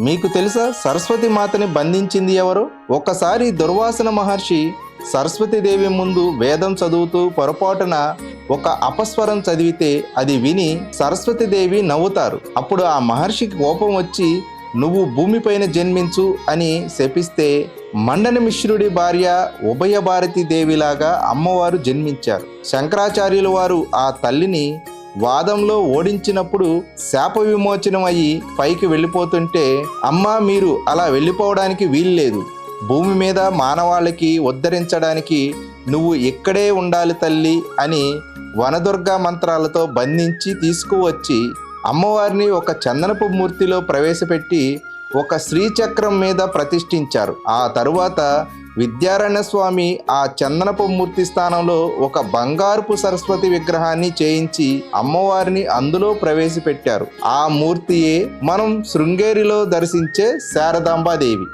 మీకు తెలుసా సరస్వతి మాతని బంధించింది ఎవరు? ఒకసారి దుర్వాసన మహర్షి సరస్వతీదేవి ముందు వేదం చదువుతూ పొరపాటున ఒక అపస్వరం చదివితే అది విని సరస్వతీదేవి నవ్వుతారు. అప్పుడు ఆ మహర్షికి కోపం వచ్చి నువ్వు భూమిపైన జన్మించు అని శపిస్తే మండన మిశ్రుడి భార్య ఉభయ భారతి దేవిలాగా అమ్మవారు జన్మించారు. శంకరాచార్యుల వారు ఆ తల్లిని వాదంలో ఓడించినప్పుడు శాప విమోచనం అయ్యి పైకి వెళ్ళిపోతుంటే అమ్మా మీరు అలా వెళ్ళిపోవడానికి వీల్లేదు భూమి మీద మానవాళికి ఉద్ధరించడానికి నువ్వు ఇక్కడే ఉండాలి తల్లి అని వనదుర్గా మంత్రాలతో బంధించి తీసుకువచ్చి అమ్మవారిని ఒక చందనపు మూర్తిలో ప్రవేశపెట్టి ఒక శ్రీచక్రం మీద ప్రతిష్ఠించారు. ఆ తరువాత విద్యారణ్య స్వామి ఆ చందనపు మూర్తి స్థానంలో ఒక బంగారుపు సరస్వతి విగ్రహాన్ని చేయించి అమ్మవారిని అందులో ప్రవేశపెట్టారు. ఆ మూర్తియే మనం శృంగేరిలో దర్శించే శారదాంబాదేవి